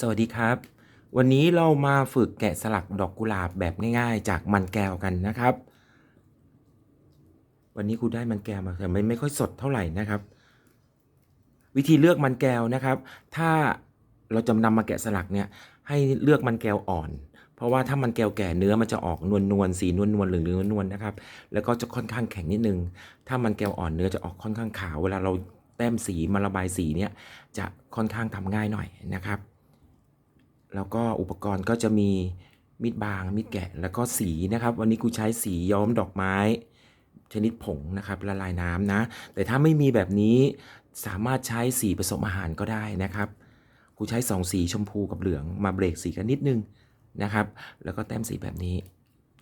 สวัสดีครับ วันนี้เรามาฝึกแกะสลักดอกกุหลาบแบบง่าย ๆ จากมันแก้วกันนะครับ วันนี้ครูได้มันแก้วมาแต่ไม่ไม่ค่อยสดเท่าไหร่นะครับ วิธีเลือกมันแก้วนะครับ ถ้าเราจะนำมาแกะสลักเนี่ยให้เลือกมันแก้วอ่อน เพราะว่าถ้ามันแก้วแก่เนื้อมันจะออกนวลนวลๆสีนวลนวลๆเหลืองเหลืองนวลๆนะครับ แล้วก็จะค่อนข้างแข็งนิดนึง ถ้ามันแก้วอ่อนเนื้อจะออกค่อนข้างขาวเวลาเรา แต้มสีมาระบายสีเนี่ยจะค่อนข้างทำง่ายหน่อยนะครับ แล้วก็อุปกรณ์ก็จะมีมีดบางมีดแกะแล้วก็สีนะครับ วันนี้กูใช้สีย้อมดอกไม้ ชนิดผงนะครับละลายน้ำนะ แต่ถ้าไม่มีแบบนี้สามารถใช้สีผสมอาหารก็ได้นะครับกูใช้สองสีชมพูกับเหลืองมาเบรกสีกันนิดนึงนะครับ แล้วก็แต้มสีแบบนี้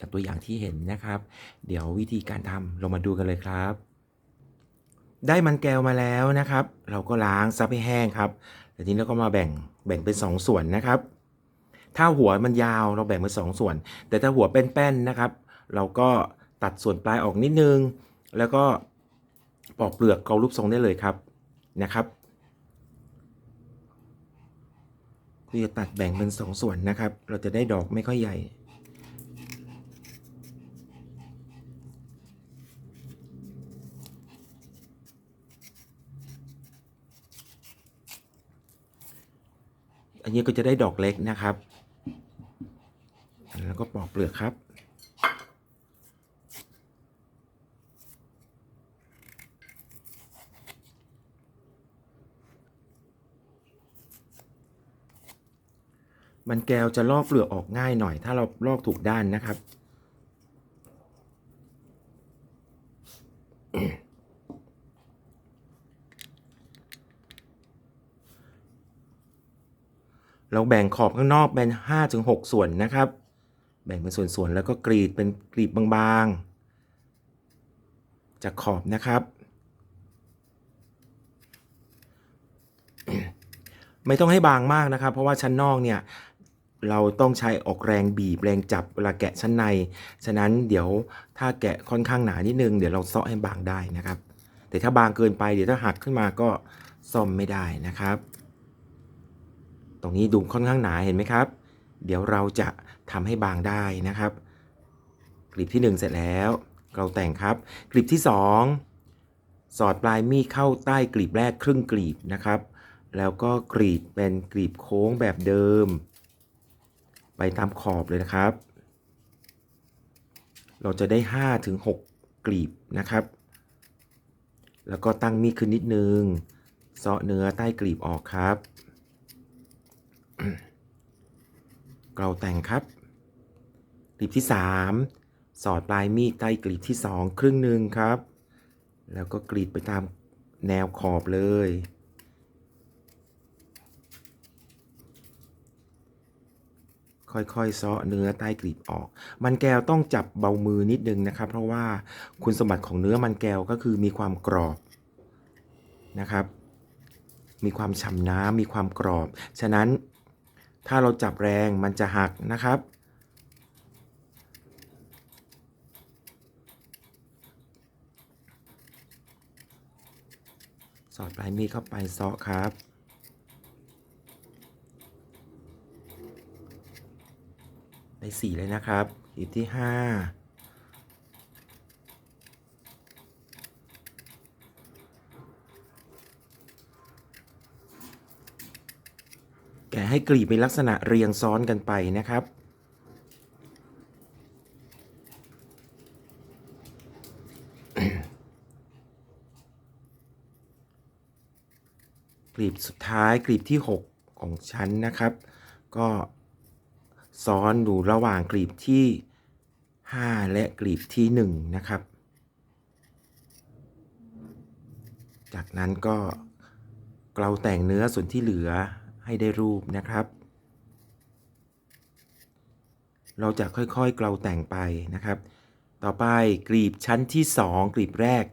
จากตัวอย่างที่เห็นนะครับ เดี๋ยววิธีการทำเรามาดูกันเลยครับ ได้มันแก้วมาแล้วนะครับ เราก็ล้างซับให้แห้งครับทีนี้เราก็มาแบ่งแบ่งเป็นสองส่วนนะครับ ถ้าหัวมันยาวเราแบ่งเป็นสองส่วน แต่ถ้าหัวเป็นแป้นๆนะครับ เราก็ตัดส่วนปลายออกนิดนึง แล้วก็ปอกเปลือกเการูปทรงได้เลยครับนะครับคือจะตัดแบ่งเป็นสองส่วนนะครับ เราจะได้ดอกไม่ค่อยใหญ่ อันนี้ก็จะได้ดอกเล็กนะครับ แล้วก็ปอกเปลือกครับ มันแก้วจะลอกเปลือกออกง่ายหน่อย ถ้าเราลอกถูกด้านนะครับ เราแบ่งขอบข้างนอกเป็น5ถึง6ส่วนนะครับ แบ่งเป็นส่วนๆแล้วก็กรีดเป็นกรีบบางๆ จากขอบนะครับ ไม่ต้องให้บางมากนะครับ เพราะว่าชั้นนอกเนี่ยเราต้องใช้ออกแรงบีบแรงจับเวลาแกะชั้นใน ฉะนั้นเดี๋ยวถ้าแกะค่อนข้างหนานิดนึง เดี๋ยวเราเซาะให้บางได้นะครับ แต่ถ้าบางเกินไปเดี๋ยวถ้าหักขึ้นมาก็ซ่อมไม่ได้นะครับ ตรงนี้ดูค่อนข้างหนาเห็นไหมครับ เดี๋ยวเราจะทำให้บางได้นะครับ กลีบที่ 1 เสร็จแล้ว เราแต่งครับ กลีบที่ 2 สอดปลายมีดเข้าใต้กลีบแรกครึ่งกลีบนะครับ แล้วก็กรีดเป็นกลีบโค้งแบบเดิม ไปตามขอบเลยนะครับ เราจะได้5ถึง6กลีบนะครับ แล้วก็ตั้งมีดขึ้นนิดนึงเซาะเนื้อใต้กลีบออกครับ เกลาแต่งครับ กลีบที่ 3 สอดปลายมีดใต้กลีบที่ 2 ครึ่งหนึ่งครับ แล้วก็กรีดไปตามแนวขอบเลย ค่อยๆเซาะเนื้อใต้กลีบออก มันแก้วต้องจับเบามือนิดนึงนะครับ เพราะว่าคุณสมบัติของเนื้อมันแก้วก็คือมีความกรอบนะครับ มีความฉ่ำน้ำมีความกรอบ ฉะนั้น ถ้าเราจับแรงมันจะหักนะครับ สอดปลายมีดเข้าไปซาะครับ ได้สี่เลยนะครับอีกที่ห้า แกะ ให้กลีบเป็นลักษณะเรียงซ้อนกันไปนะครับ กลีบสุดท้ายกลีบที่ 6 ของชั้นนะครับ ก็ซ้อนอยู่ระหว่างกลีบที่ 5 และกลีบที่ 1 นะครับ จากนั้นก็เกลาแต่งเนื้อส่วนที่เหลือ ให้ได้รูปนะครับ เราจะค่อยๆเกลาแต่งไปนะครับ ต่อไปกลีบชั้นที่ 2 กลีบแรก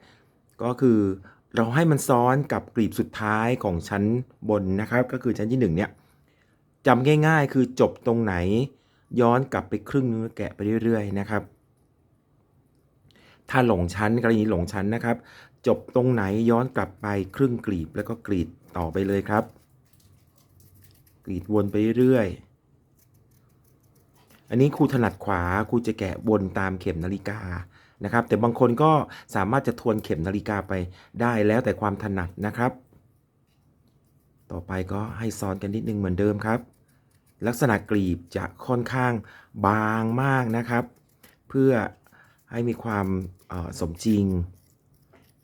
ก็คือเราให้มันซ้อนกับกลีบสุดท้ายของชั้นบนนะครับ ก็คือชั้นที่1เนี่ยจำง่ายๆ คือจบตรงไหน ย้อนกลับไปครึ่งนึงแล้วแกะไปเรื่อยๆนะครับ ถ้าหลงชั้นกรณีหลงชั้นนะครับ จบตรงไหนย้อนกลับไปครึ่งกลีบแล้วก็กรีดต่อไปเลยครับ กรีดวนไปเรื่อย อันนี้ครูถนัดขวาครูจะแกะวนตามเข็มนาฬิกานะครับ แต่บางคนก็สามารถจะทวนเข็มนาฬิกาไปได้แล้วแต่ความถนัดนะครับ ต่อไปก็ให้ซ้อนกันนิดนึงเหมือนเดิมครับ ลักษณะกรีบจะค่อนข้างบางมากนะครับ เพื่อให้มีความสมจริง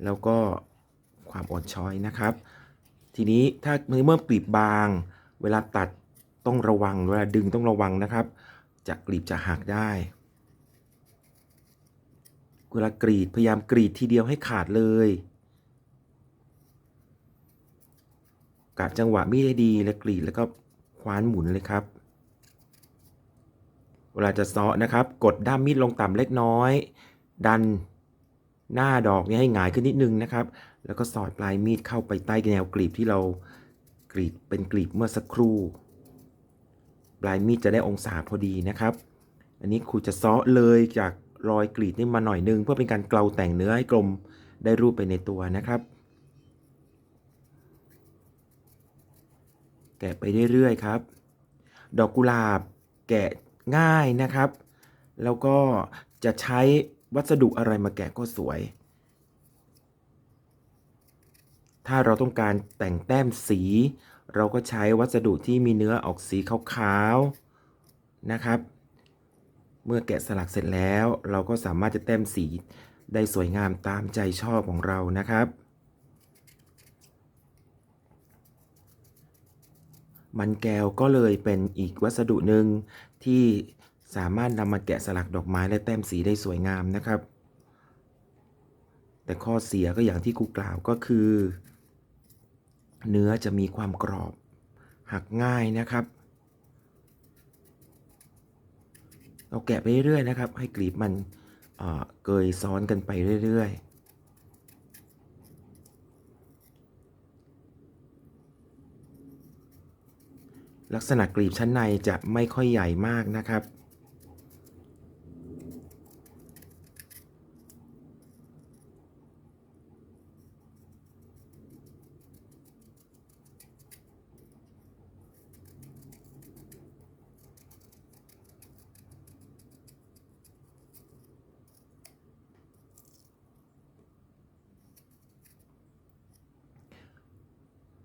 แล้วก็ความอ่อนช้อยนะครับ ทีนี้ถ้าเมื่อกรีบบาง เวลาตัดต้องระวังเวลาดึงต้องระวังนะครับ จะกรีบจะหักได้ เวลากรีดพยายามกรีดทีเดียวให้ขาดเลยกะจังหวะมีดให้ดีแล้วกรีดแล้วก็คว้านหมุนเลยครับ เวลาจะเซาะนะครับ กดด้ามมีดลงต่ำเล็กน้อย ดันหน้าดอกนี้ให้หงายขึ้นนิดนึงนะครับ แล้วก็สอดปลายมีดเข้าไปใต้แนวกรีบที่เรา กรีดเป็นกรีบเมื่อสักครู่ ปลายมีดจะได้องศาพอดีนะครับ อันนี้ครูจะซาะเลยจากรอยกรีดนี่มาหน่อยนึง เพื่อเป็นการเกลาแต่งเนื้อให้กลมได้รูปไปในตัวนะครับ แกะไปเรื่อยๆครับ ดอกกุหลาบแกะง่ายนะครับ แล้วก็จะใช้วัสดุอะไรมาแกะก็สวย ถ้าเราต้องการแต่งแต้มสี เราก็ใช้วัสดุที่มีเนื้อออกสีขาวๆนะครับ เมื่อแกะสลักเสร็จแล้ว เราก็สามารถจะแต้มสีได้สวยงามตามใจชอบของเรานะครับ มันแก้วก็เลยเป็นอีกวัสดุหนึ่งที่สามารถนำมาแกะสลักดอกไม้และแต้มสีได้สวยงามนะครับ แต่ข้อเสียก็อย่างที่ครูกล่าวก็คือ เนื้อจะมีความกรอบ หักง่ายนะครับ เราแกะไปเรื่อยๆนะครับ ให้กลีบมันเกยซ้อนกันไปเรื่อยๆลักษณะกลีบชั้นในจะไม่ค่อยใหญ่มากนะครับ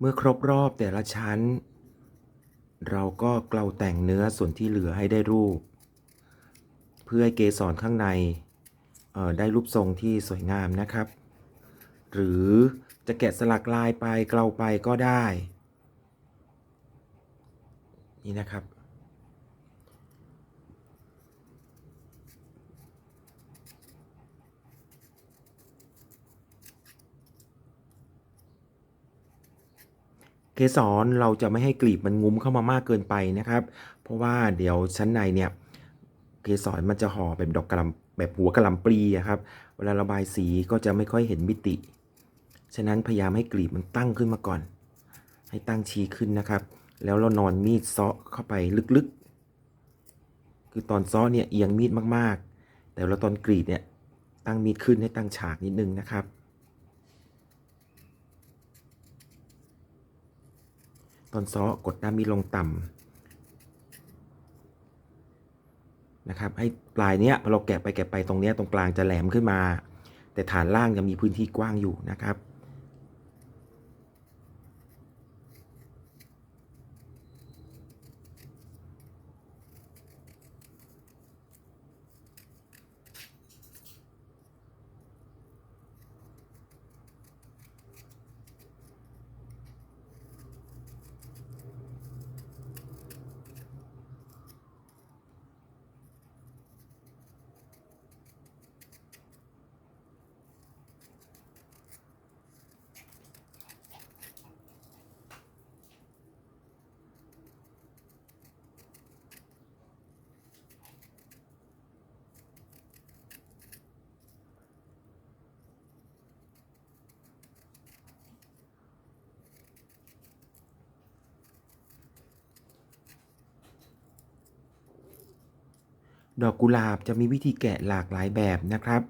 มื่อครบรอบแต่ละชั้น เราก็เกลาแต่งเนื้อส่วนที่เหลือให้ได้รูป เพื่อให้เกสรข้างในได้รูปทรงที่สวยงามนะครับ หรือจะแกะสลักลายไปเกลาไปก็ได้ นี่นะครับ เกสรเราจะไม่ให้กลีบมันงุ้มเข้ามามากเกินไปนะครับ เพราะว่าเดี๋ยวชั้นในเนี่ยเกสรมันจะห่อแบบดอกกระลำแบบหัวกระลำปลีอะครับ เวลาระบายสีก็จะไม่ค่อยเห็นมิติ ฉะนั้นพยายามให้กลีบมันตั้งขึ้นมาก่อน ให้ตั้งชี้ขึ้นนะครับ แล้วเรานอนมีดเซาะเข้าไปลึกๆ คือตอนเซาะเนี่ยเอียงมีดมากๆ แต่เราตอนกรีดเนี่ยตั้งมีดขึ้นให้ตั้งฉากนิดนึงนะครับ ตอนซ้อกดด้ามมีดลงต่ำนะครับให้ปลายเนี้ยพอเราแกะไปแกะไปตรงเนี้ยตรงกลางจะแหลมขึ้นมา แต่ฐานล่างยังมีพื้นที่กว้างอยู่นะครับ ดอกกุหลาบจะมีวิธีแกะหลากหลายแบบนะครับ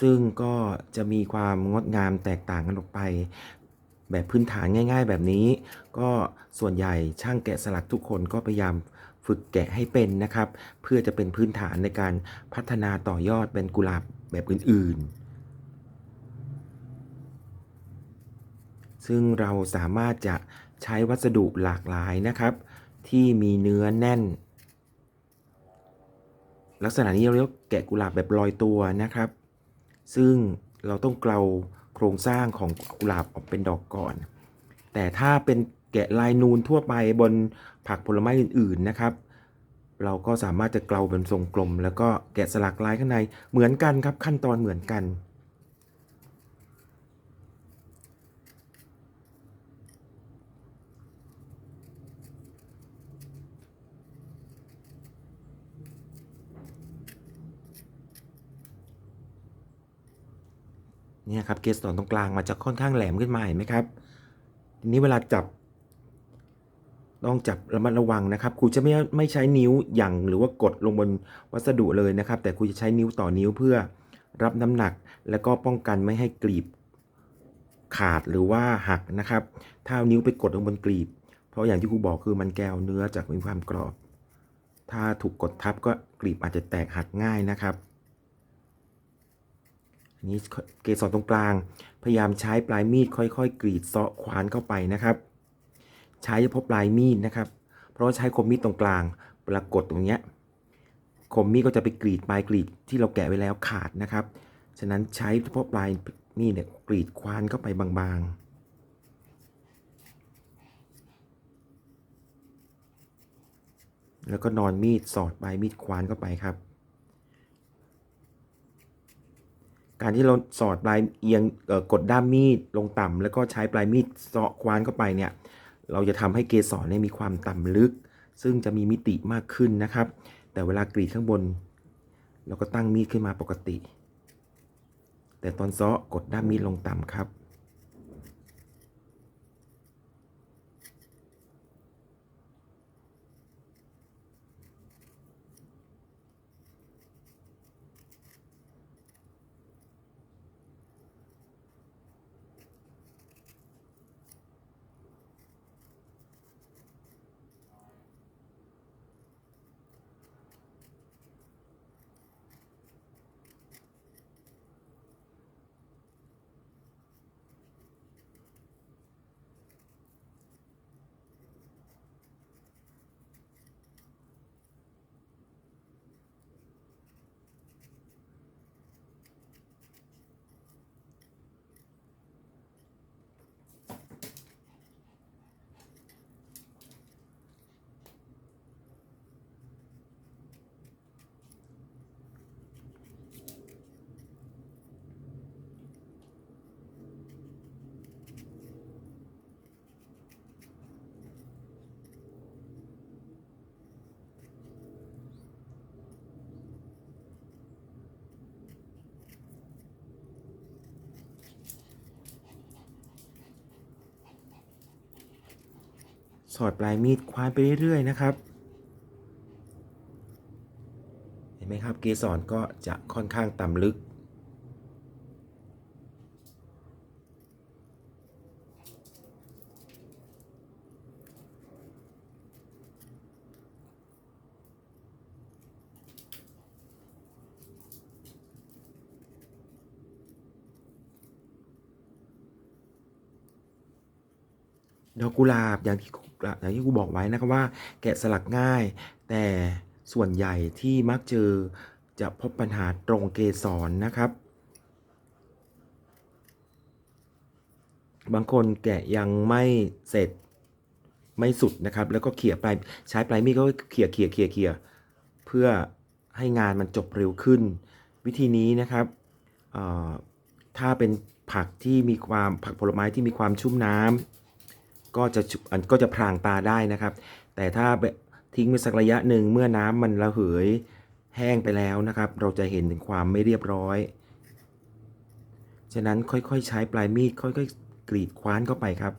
ซึ่งก็จะมีความงดงามแตกต่างกันออกไป แบบพื้นฐานง่าย ๆ แบบนี้ ก็ส่วนใหญ่ช่างแกะสลักทุกคนก็พยายามฝึกแกะให้เป็นนะครับ เพื่อจะเป็นพื้นฐานในการพัฒนาต่อยอดเป็นกุหลาบแบบอื่น ๆ ซึ่งเราสามารถจะใช้วัสดุหลากหลายนะครับ ที่มีเนื้อแน่น ลักษณะนี้เราเรียกแกะกุหลาบแบบลอยตัวนะครับ ซึ่งเราต้องเกลาโครงสร้างของกุหลาบออกเป็นดอกก่อน แต่ถ้าเป็นแกะลายนูนทั่วไปบนผักผลไม้อื่นๆนะครับ เราก็สามารถจะเกลาเป็นทรงกลม แล้วก็แกะสลักลายข้างในเหมือนกันครับขั้นตอนเหมือนกัน เนี่ยครับเกสรตรงกลางมันจะค่อนข้างแหลมขึ้นมาเห็นไหมครับทีนี้เวลาจับ ต้องจับระมัดระวังนะครับครูจะไม่ไม่ใช้นิ้วหยั่งหรือว่ากดลงบนวัสดุเลยนะครับ แต่ครูจะใช้นิ้วต่อนิ้วเพื่อรับน้ำหนัก แล้วก็ป้องกันไม่ให้กลีบขาดหรือว่าหักนะครับถ้านิ้วไปกดลงบนกลีบ เพราะอย่างที่ครูบอกคือมันแกวเนื้อจากมีความกรอบ ถ้าถูกกดทับก็กลีบอาจจะแตกหักง่ายนะครับ อันนี้เกสรตรงกลาง พยายามใช้ปลายมีดค่อยๆ กรีดเซาะขวานเข้าไปนะครับ ใช้เฉพาะปลายมีดนะครับ เพราะว่าใช้คมมีดตรงกลางเวลากดตรงเนี้ยคมมีดก็จะไปกรีดปลายกรีดที่เราแกะไว้แล้วขาดนะครับ ฉะนั้นใช้เฉพาะปลายมีดเนี่ยกรีดควานเข้าไปบางๆแล้วก็นอนมีดสอดปลายมีดควานเข้าไปครับ การที่เราสอดปลายเอียงกดด้ามมีดลงต่ำแล้วก็ใช้ปลายมีดเสาะควานเข้าไปเนี่ยเราจะทำให้เกสรเนี่ยมีความต่ำลึก ซึ่งจะมีมิติมากขึ้นนะครับ แต่เวลากรีดข้างบน เราก็ตั้งมีดขึ้นมาปกติ แต่ตอนเสาะกดด้ามมีดลงต่ำครับ สอดปลายมีดคว้านไปเรื่อยๆนะครับ เห็นไหมครับเกสรก็จะค่อนข้างต่ำลึก ดอกกุหลาบอย่างที่อย่างที่ครูบอกไว้นะครับว่า แกะสลักง่าย แต่ส่วนใหญ่ที่มักเจอจะพบปัญหาตรงเกสรนะครับ บางคนแกะยังไม่เสร็จไม่สุดนะครับ แล้วก็เขี่ยปลายใช้ปลายมีดก็เขี่ยเขี่ยเขี่ยเขี่ยเพื่อให้งานมันจบเร็วขึ้น วิธีนี้นะครับถ้าเป็นผักที่มีความผักผลไม้ที่มีความชุ่มน้ำ ก็จะอันก็จะพรางตาได้นะครับ แต่ถ้าทิ้งไปสักระยะหนึ่งเมื่อน้ำมันระเหยแห้งไปแล้วนะครับ เราจะเห็นถึงความไม่เรียบร้อย ฉะนั้นค่อยๆ ใช้ปลายมีดค่อยๆ กรีดคว้านเข้าไปครับ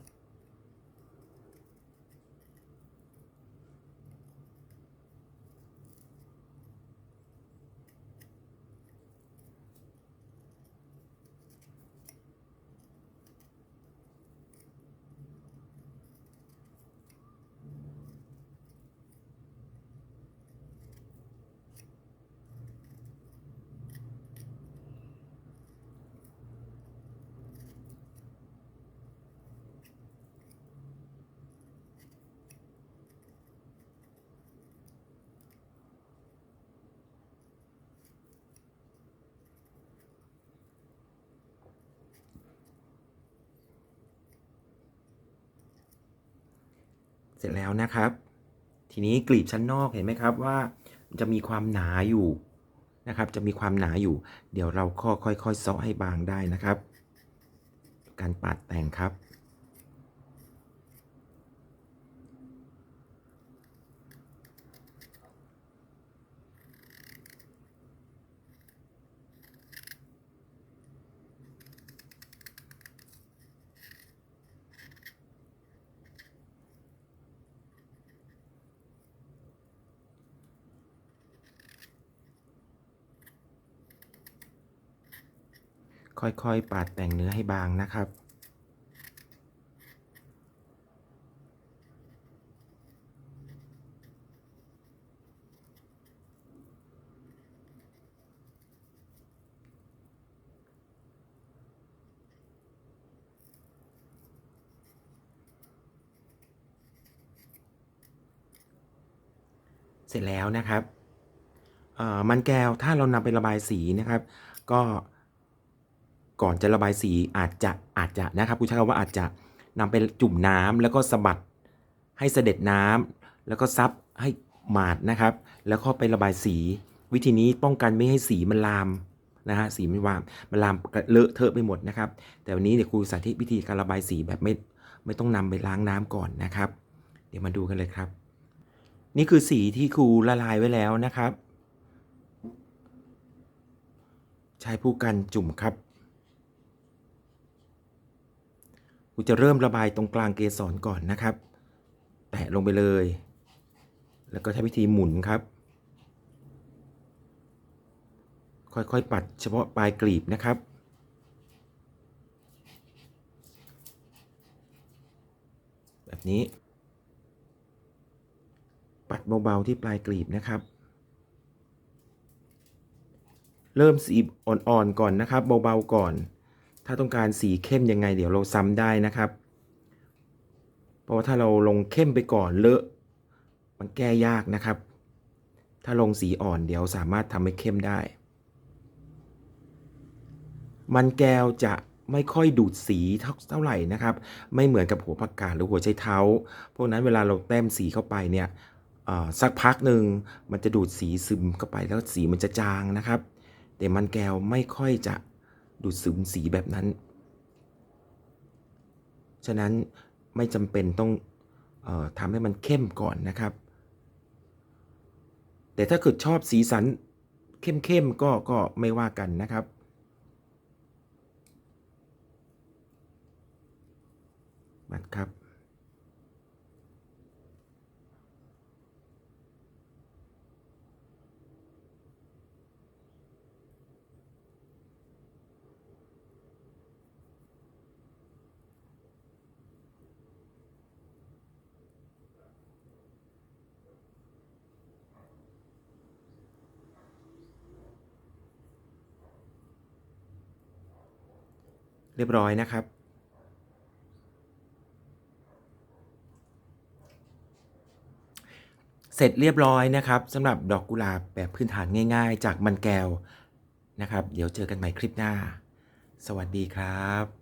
เสร็จแล้วนะครับ ทีนี้กลีบชั้นนอกเห็นไหมครับว่าจะมีความหนาอยู่นะครับ จะมีความหนาอยู่ เดี๋ยวเราค่อยๆเซาะให้บางได้นะครับ การปาดแต่งครับ ค่อยๆ ปาดแต่งเนื้อให้บางนะครับ เสร็จแล้วนะครับเอ่อมันแก้วถ้าเรานำไประบายสีนะครับ ก็ ก่อนจะระบายสีอาจจะอาจจะนะครับผู้ใช้คำว่าอาจจะนำไปจุ่มน้ำแล้วก็สะบัดให้เสด็จน้ำแล้วก็ซับให้หมาดนะครับ แล้วก็ไประบายสี วิธีนี้ป้องกันไม่ให้สีมันลามนะฮะสีมันวามมันลามเลอะเทอะไปหมดนะครับ แต่วันนี้เดี๋ยวครูสาธิตวิธีการระบายสีแบบไม่ไม่ต้องนำไปล้างน้ำก่อนนะครับ เดี๋ยวมาดูกันเลยครับ นี่คือสีที่ครูละลายไว้แล้วนะครับ ใช้ผู้กันจุ่มครับ ครูจะเริ่มระบายตรงกลางเกสรก่อนนะครับ แตะลงไปเลย แล้วก็ใช้วิธีหมุนครับ ค่อยๆปัดเฉพาะปลายกลีบนะครับแบบนี้ ปัดเบา ๆ ที่ปลายกลีบนะครับ เริ่มสีอ่อน ๆ ก่อนนะครับ เบา ๆ ก่อนาต้องการสีเข้มยังไง เดี๋ยวเราซ้ำได้นะครับ เพราะว่าถ้าเราลงเข้มไปก่อนเลอะ มันแก้ยากนะครับ ถ้าลงสีอ่อนเดี๋ยวสามารถทำให้เข้มได้ มันแก้วจะไม่ค่อยดูดสีเท่าไหร่นะครับ ไม่เหมือนกับหัวผักกาดหรือหัวไชเท้า พวกนั้นเวลาเราแต้มสีเข้าไปเนี่ยสักพักหนึ่งมันจะดูดสีซึมเข้าไปแล้วสีมันจะจางนะครับ แต่มันแก้วไม่ค่อยจะ ดูดซึมสีแบบนั้น ฉะนั้นไม่จำเป็นต้องออทำให้มันเข้มก่อนนะครับ แต่ถ้าเกิดชอบสีสันเข้มๆก็ก็ไม่ว่ากันนะครับบัดครับ เรียบร้อยนะครับ เสร็จเรียบร้อยนะครับสำหรับดอกกุหลาบแบบพื้นฐานง่าย ๆ จากมันแก้วนะครับ เดี๋ยวเจอกันใหม่คลิปหน้า สวัสดีครับ